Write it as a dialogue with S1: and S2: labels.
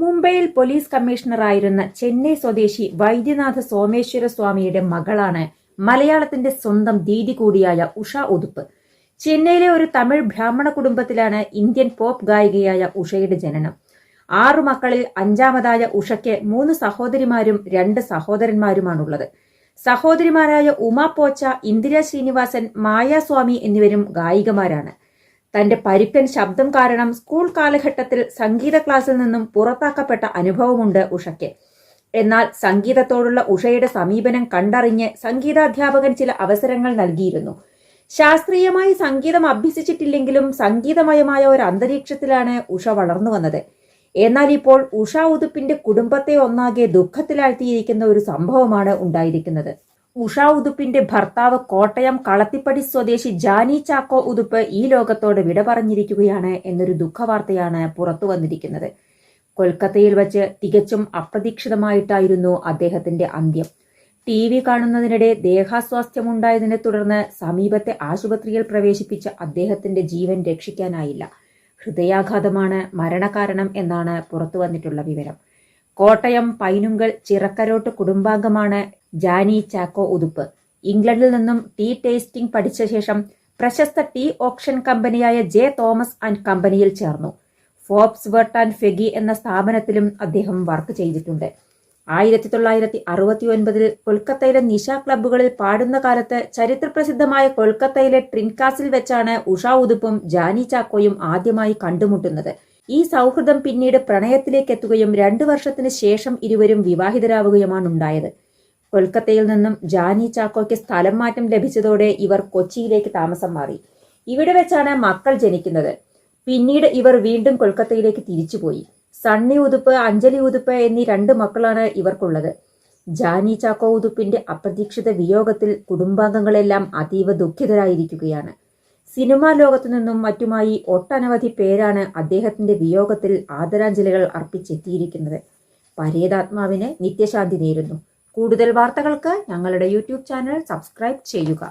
S1: മുംബൈയിൽ പോലീസ് കമ്മീഷണറായിരുന്ന ചെന്നൈ സ്വദേശി വൈദ്യനാഥ സോമേശ്വര സ്വാമിയുടെ മകളാണ് മലയാളത്തിന്റെ സ്വന്തം ദീദി കൂടിയായ ഉഷ ഉതുപ്പ്. ചെന്നൈയിലെ ഒരു തമിഴ് ബ്രാഹ്മണ കുടുംബത്തിലാണ് ഇന്ത്യൻ പോപ്പ് ഗായികയായ ഉഷയുടെ ജനനം. ആറു മക്കളിൽ അഞ്ചാമതായ ഉഷയ്ക്ക് മൂന്ന് സഹോദരിമാരും രണ്ട് സഹോദരന്മാരുമാണുള്ളത്. സഹോദരിമാരായ ഉമ പോച്ച ഇന്ദിര ശ്രീനിവാസൻ മായാസ്വാമി എന്നിവരും ഗായികമാരാണ്. തന്റെ പരുക്കൻ ശബ്ദം കാരണം സ്കൂൾ കാലഘട്ടത്തിൽ സംഗീത ക്ലാസ്സിൽ നിന്നും പുറത്താക്കപ്പെട്ട അനുഭവമുണ്ട് ഉഷയ്ക്ക്. എന്നാൽ സംഗീതത്തോടുള്ള ഉഷയുടെ സമീപനം കണ്ടറിഞ്ഞ് സംഗീതാധ്യാപകൻ ചില അവസരങ്ങൾ നൽകിയിരുന്നു. ശാസ്ത്രീയമായി സംഗീതം അഭ്യസിച്ചിട്ടില്ലെങ്കിലും സംഗീതമയമായ ഒരു അന്തരീക്ഷത്തിലാണ് ഉഷ വളർന്നു വന്നത്. എന്നാൽ ഇപ്പോൾ ഉഷ ഉതുപ്പിന്റെ കുടുംബത്തെ ഒന്നാകെ ദുഃഖത്തിലാഴ്ത്തിയിരിക്കുന്ന ഒരു സംഭവമാണ് ഉണ്ടായിരിക്കുന്നത്. ഉഷ ഉതുപ്പിന്റെ ഭർത്താവ് കോട്ടയം കളത്തിപ്പടി സ്വദേശി ജാനി ചാക്കോ ഉതുപ്പ് ഈ ലോകത്തോട് വിട പറഞ്ഞിരിക്കുകയാണ് എന്നൊരു ദുഃഖവാർത്തയാണ് പുറത്തു വന്നിരിക്കുന്നത്. കൊൽക്കത്തയിൽ വച്ച് തികച്ചും അപ്രതീക്ഷിതമായിട്ടായിരുന്നു അദ്ദേഹത്തിന്റെ അന്ത്യം. ടി വി കാണുന്നതിനിടെ ദേഹാസ്വാസ്ഥ്യമുണ്ടായതിനെ തുടർന്ന് സമീപത്തെ ആശുപത്രിയിൽ പ്രവേശിപ്പിച്ച അദ്ദേഹത്തിന്റെ ജീവൻ രക്ഷിക്കാനായില്ല. ഹൃദയാഘാതമാണ് മരണകാരണം എന്നാണ് പുറത്തു വന്നിട്ടുള്ള വിവരം. കോട്ടയം പൈനുങ്കൽ ചിറക്കരോട്ട് കുടുംബാംഗമാണ് ജാനി ചാക്കോ ഉതുപ്പ്. ഇംഗ്ലണ്ടിൽ നിന്നും ടീ ടേസ്റ്റിംഗ് പഠിച്ച ശേഷം പ്രശസ്ത ടീ ഓപ്ഷൻ കമ്പനിയായ ജെ തോമസ് ആൻഡ് കമ്പനിയിൽ ചേർന്നു. ഫോബ്സ് വെർട്ട് ആൻഡ് ഫെഗി എന്ന സ്ഥാപനത്തിലും അദ്ദേഹം വർക്ക് ചെയ്തിട്ടുണ്ട്. ആയിരത്തി തൊള്ളായിരത്തി അറുപത്തി ഒൻപതിൽ കൊൽക്കത്തയിലെ നിശ ക്ലബ്ബുകളിൽ പാടുന്ന കാലത്ത് ചരിത്രപ്രസിദ്ധമായ കൊൽക്കത്തയിലെ ട്രിൻകാസിൽ വെച്ചാണ് ഉഷ ഉതുപ്പും ജാനി ചാക്കോയും ആദ്യമായി കണ്ടുമുട്ടുന്നത്. ഈ സൗഹൃദം പിന്നീട് പ്രണയത്തിലേക്ക് എത്തുകയും രണ്ടു വർഷത്തിന് ശേഷം ഇരുവരും വിവാഹിതരാവുകയുമാണ് ഉണ്ടായത് കൊൽക്കത്തയിൽ നിന്നും ജാനി ചാക്കോയ്ക്ക് സ്ഥലം മാറ്റം ലഭിച്ചതോടെ ഇവർ കൊച്ചിയിലേക്ക് താമസം മാറി. ഇവിടെ വെച്ചാണ് മക്കൾ ജനിക്കുന്നത്. പിന്നീട് ഇവർ വീണ്ടും കൊൽക്കത്തയിലേക്ക് തിരിച്ചുപോയി. സണ്ണി ഉതുപ്പ് അഞ്ജലി ഉതുപ്പ് എന്നീ രണ്ട് മക്കളാണ് ഇവർക്കുള്ളത്. ജാനി ചാക്കോ ഉതുപ്പിന്റെ അപ്രതീക്ഷിത വിയോഗത്തിൽ കുടുംബാംഗങ്ങളെല്ലാം അതീവ ദുഃഖിതരായിരിക്കുകയാണ്. സിനിമാ ലോകത്തു നിന്നും മറ്റുമായി ഒട്ടനവധി പേരാണ് അദ്ദേഹത്തിന്റെ വിയോഗത്തിൽ ആദരാഞ്ജലികൾ അർപ്പിച്ചെത്തിയിരിക്കുന്നത്. പരേതാത്മാവിന് നിത്യശാന്തി നേരുന്നു. കൂടുതൽ വാർത്തകൾക്ക് ഞങ്ങളുടെ യൂട്യൂബ് ചാനൽ സബ്സ്ക്രൈബ് ചെയ്യുക.